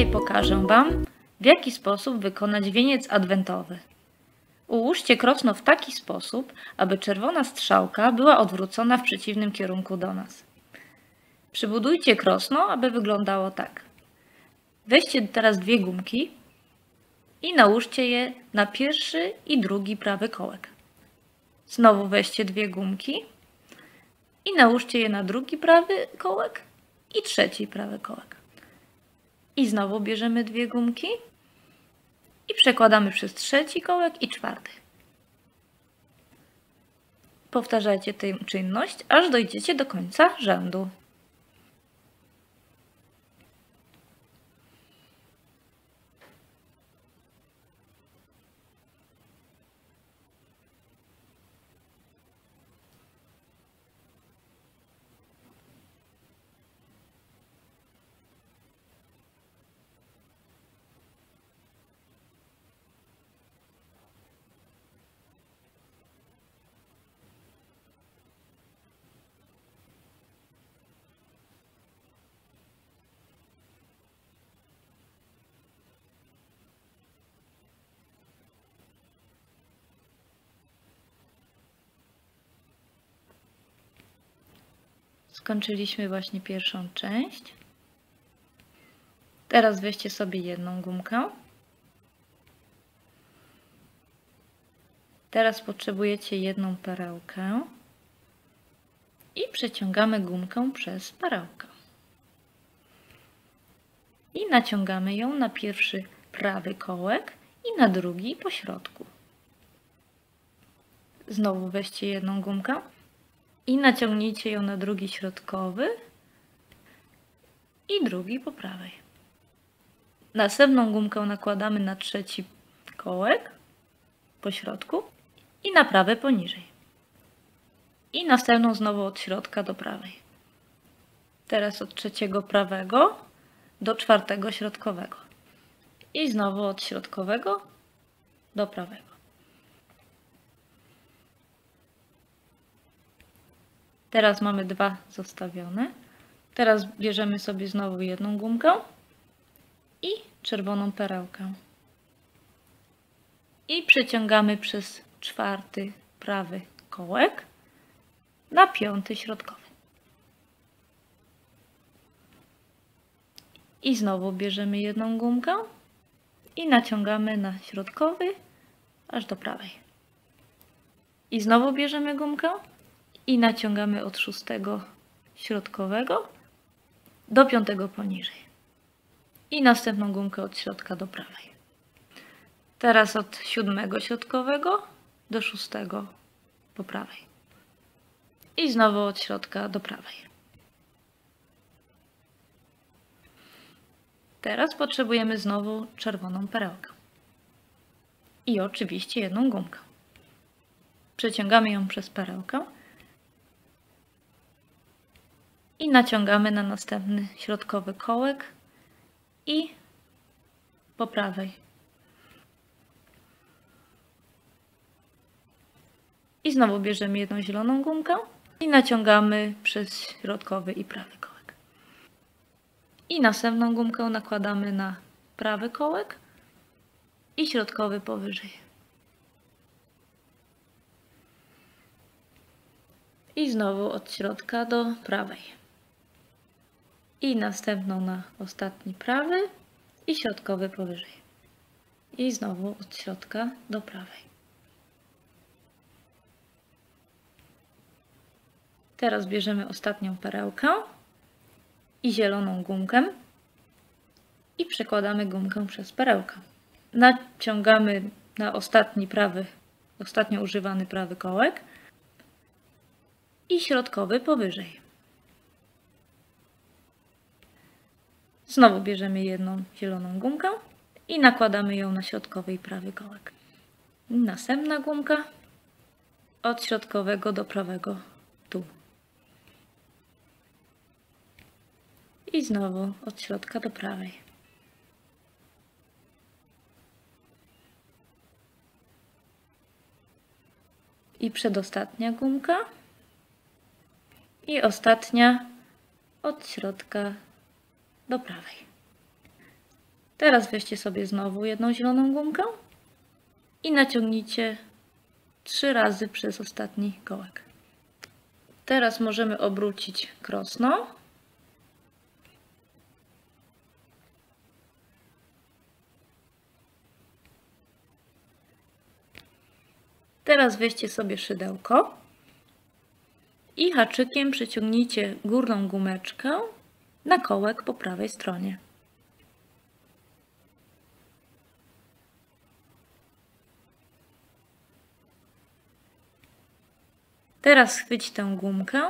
Dzisiaj pokażę Wam, w jaki sposób wykonać wieniec adwentowy. Ułóżcie krosno w taki sposób, aby czerwona strzałka była odwrócona w przeciwnym kierunku do nas. Przybudujcie krosno, aby wyglądało tak. Weźcie teraz dwie gumki i nałóżcie je na pierwszy i drugi prawy kołek. Znowu weźcie dwie gumki i nałóżcie je na drugi prawy kołek i trzeci prawy kołek. I znowu bierzemy dwie gumki i przekładamy przez trzeci kołek i czwarty. Powtarzajcie tę czynność, aż dojdziecie do końca rzędu. Skończyliśmy właśnie pierwszą część. Teraz weźcie sobie jedną gumkę. Teraz potrzebujecie jedną perełkę i przeciągamy gumkę przez perełkę. I naciągamy ją na pierwszy prawy kołek i na drugi po środku. Znowu weźcie jedną gumkę i naciągnijcie ją na drugi środkowy i drugi po prawej. Następną gumkę nakładamy na trzeci kołek po środku i na prawy poniżej. I następną znowu od środka do prawej. Teraz od trzeciego prawego do czwartego środkowego. I znowu od środkowego do prawego. Teraz mamy dwa zostawione. Teraz bierzemy sobie znowu jedną gumkę i czerwoną perełkę. I przeciągamy przez czwarty prawy kołek na piąty środkowy. I znowu bierzemy jedną gumkę i naciągamy na środkowy aż do prawej. I znowu bierzemy gumkę i naciągamy od szóstego środkowego do piątego poniżej. I następną gumkę od środka do prawej. Teraz od siódmego środkowego do szóstego po prawej. I znowu od środka do prawej. Teraz potrzebujemy znowu czerwoną perełkę. I oczywiście jedną gumkę. Przeciągamy ją przez perełkę i naciągamy na następny środkowy kołek i po prawej. I znowu bierzemy jedną zieloną gumkę i naciągamy przez środkowy i prawy kołek. I następną gumkę nakładamy na prawy kołek i środkowy powyżej. I znowu od środka do prawej i następną na ostatni prawy i środkowy powyżej. I znowu od środka do prawej. Teraz bierzemy ostatnią perełkę i zieloną gumkę i przekładamy gumkę przez perełkę. Naciągamy na ostatni prawy, ostatnio używany prawy kołek i środkowy powyżej. Znowu bierzemy jedną zieloną gumkę i nakładamy ją na środkowy i prawy kołek. Następna gumka od środkowego do prawego tu. I znowu od środka do prawej. I przedostatnia gumka. I ostatnia od środka do prawej. Teraz weźcie sobie znowu jedną zieloną gumkę i naciągnijcie trzy razy przez ostatni kołek. Teraz możemy obrócić krosno. Teraz weźcie sobie szydełko i haczykiem przyciągnijcie górną gumeczkę na kołek po prawej stronie. Teraz chwyć tę gumkę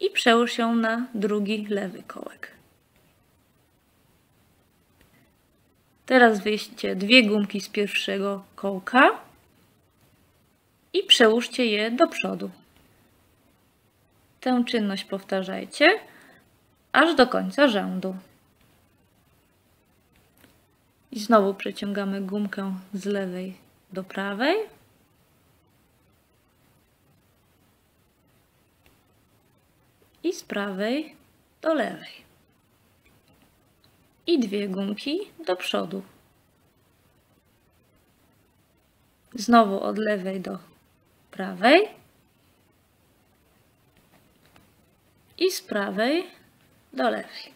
i przełóż ją na drugi lewy kołek. Teraz wyjście dwie gumki z pierwszego kołka i przełóżcie je do przodu. Tę czynność powtarzajcie aż do końca rzędu. I znowu przeciągamy gumkę z lewej do prawej. I z prawej do lewej. I dwie gumki do przodu. Znowu od lewej do prawej. I z prawej do lewej.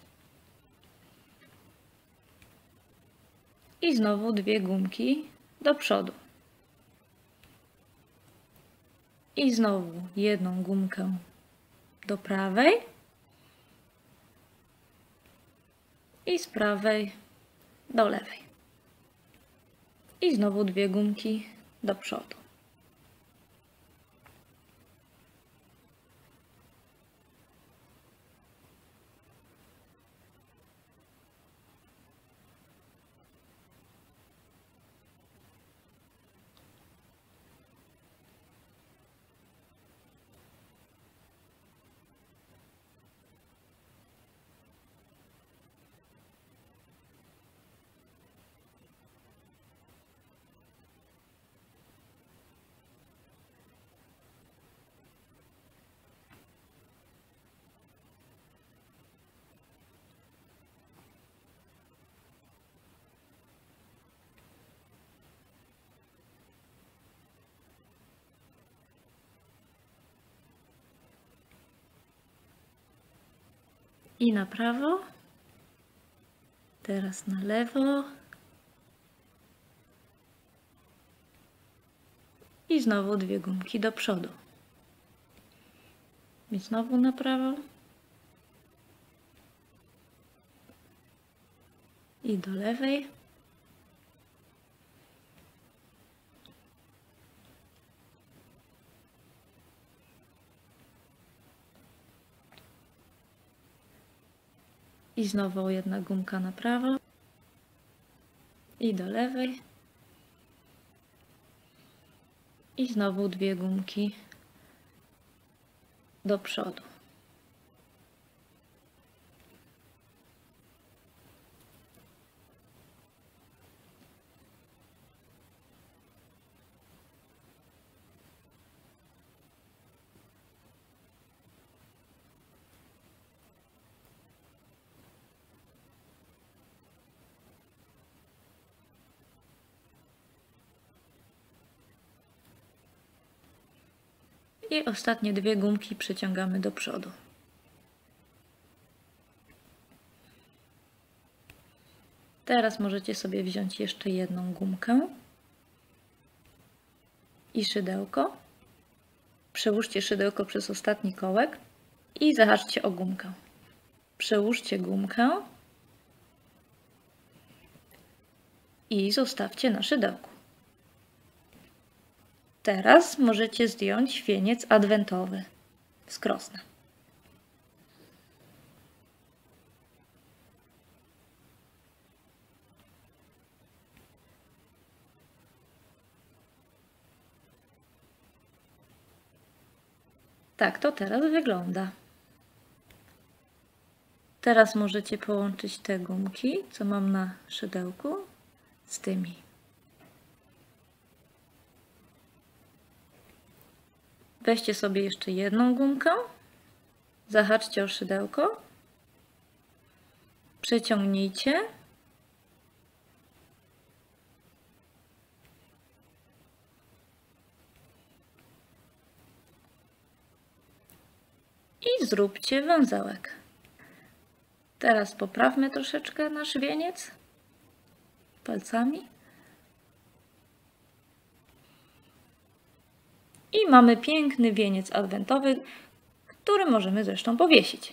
I znowu dwie gumki do przodu. I znowu jedną gumkę do prawej i z prawej do lewej. I znowu dwie gumki do przodu. I na prawo. Teraz na lewo. I znowu dwie gumki do przodu. I znowu na prawo. I do lewej. I znowu jedna gumka na prawo. I do lewej. I znowu dwie gumki do przodu. I ostatnie dwie gumki przeciągamy do przodu. Teraz możecie sobie wziąć jeszcze jedną gumkę i szydełko. Przełóżcie szydełko przez ostatni kołek i zahaczcie o gumkę. Przełóżcie gumkę i zostawcie na szydełku. Teraz możecie zdjąć wieniec adwentowy z krosna. Tak to teraz wygląda. Teraz możecie połączyć te gumki, co mam na szydełku, z tymi. Weźcie sobie jeszcze jedną gumkę, zahaczcie o szydełko, Przeciągnijcie. I zróbcie węzełek. Teraz poprawmy troszeczkę nasz wieniec palcami. I mamy piękny wieniec adwentowy, który możemy zresztą powiesić.